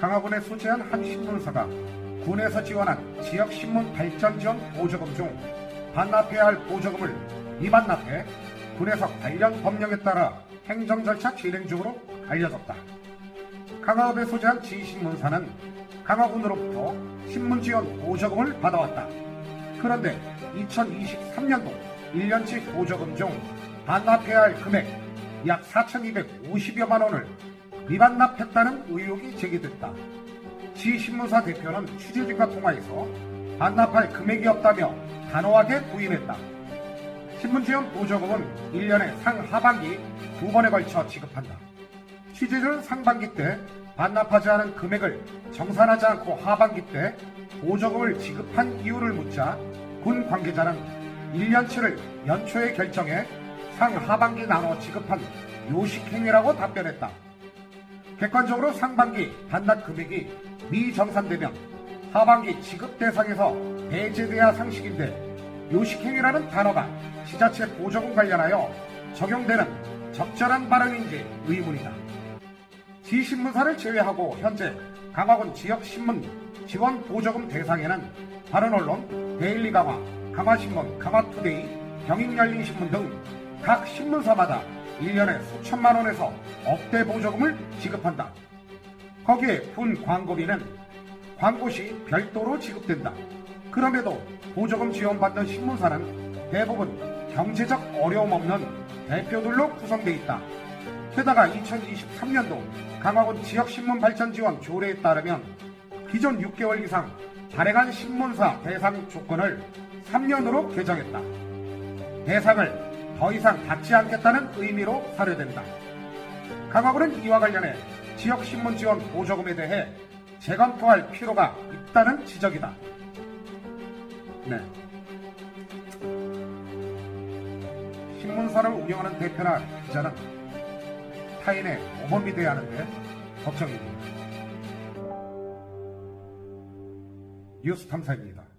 강화군에 소재한 한 신문사가 군에서 지원한 지역 신문 발전 지원 보조금 중 반납해야 할 보조금을 미반납해 군에서 관련 법령에 따라 행정 절차 진행 중으로 알려졌다. 강화읍에 소재한 지신문사는 강화군으로부터 신문 지원 보조금을 받아왔다. 그런데 2023년도 1년치 보조금 중 반납해야 할 금액 약 4,250여만 원을 미반납했다는 의혹이 제기됐다. 지 신문사 대표는 취재진과 통화에서 반납할 금액이 없다며 단호하게 부인했다. 신문지원 보조금은 1년에 상하반기 두 번에 걸쳐 지급한다. 취재진은 상반기 때 반납하지 않은 금액을 정산하지 않고 하반기 때 보조금을 지급한 이유를 묻자 군 관계자는 1년치를 연초에 결정해 상하반기 나눠 지급한 요식행위라고 답변했다. 객관적으로 상반기 반납 금액이 미정산되면 하반기 지급 대상에서 배제돼야 상식인데 요식행위라는 단어가 지자체 보조금 관련하여 적용되는 적절한 발언인지 의문이다. 지신문사를 제외하고 현재 강화군 지역 신문 지원 보조금 대상에는 다른 언론, 데일리 강화, 강화신문, 강화투데이, 경인열린신문 등 각 신문사마다 1년에 수천만 원에서 억대 보조금을 지급한다. 거기에 군 광고비는 광고 시 별도로 지급된다. 그럼에도 보조금 지원받는 신문사는 대부분 경제적 어려움 없는 대표들로 구성돼 있다. 게다가 2023년도 강화군 지역신문 발전 지원 조례에 따르면 기존 6개월 이상 발행한 신문사 대상 조건을 3년으로 개정했다. 대상을 더 이상 받지 않겠다는 의미로 사료된다. 강화군은 이와 관련해 지역신문 지원 보조금에 대해 재검토할 필요가 있다는 지적이다. 네. 신문사를 운영하는 대표나 기자는 타인의 모범이 돼야 하는데 걱정입니다. 뉴스 탐사입니다.